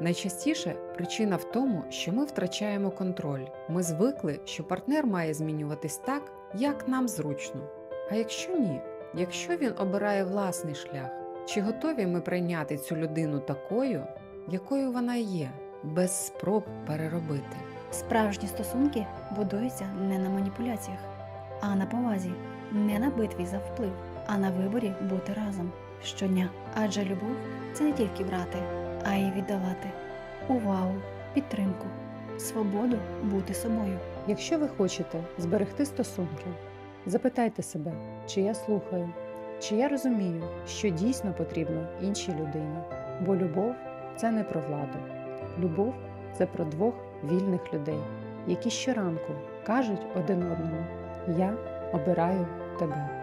Найчастіше причина в тому, що ми втрачаємо контроль. Ми звикли, що партнер має змінюватись так, як нам зручно. А якщо ні, якщо він обирає власний шлях, чи готові ми прийняти цю людину такою, якою вона є, без спроб переробити? Справжні стосунки будуються не на маніпуляціях, а на повазі, не на битві за вплив, а на виборі бути разом щодня. Адже любов це не тільки брати, а й віддавати увагу, підтримку, свободу бути собою. Якщо ви хочете зберегти стосунки, запитайте себе, чи я слухаю, чи я розумію, що дійсно потрібно іншій людині. Бо любов це не про владу. Любов це про двох вільних людей, які щоранку кажуть один одному: Я обираю тебе.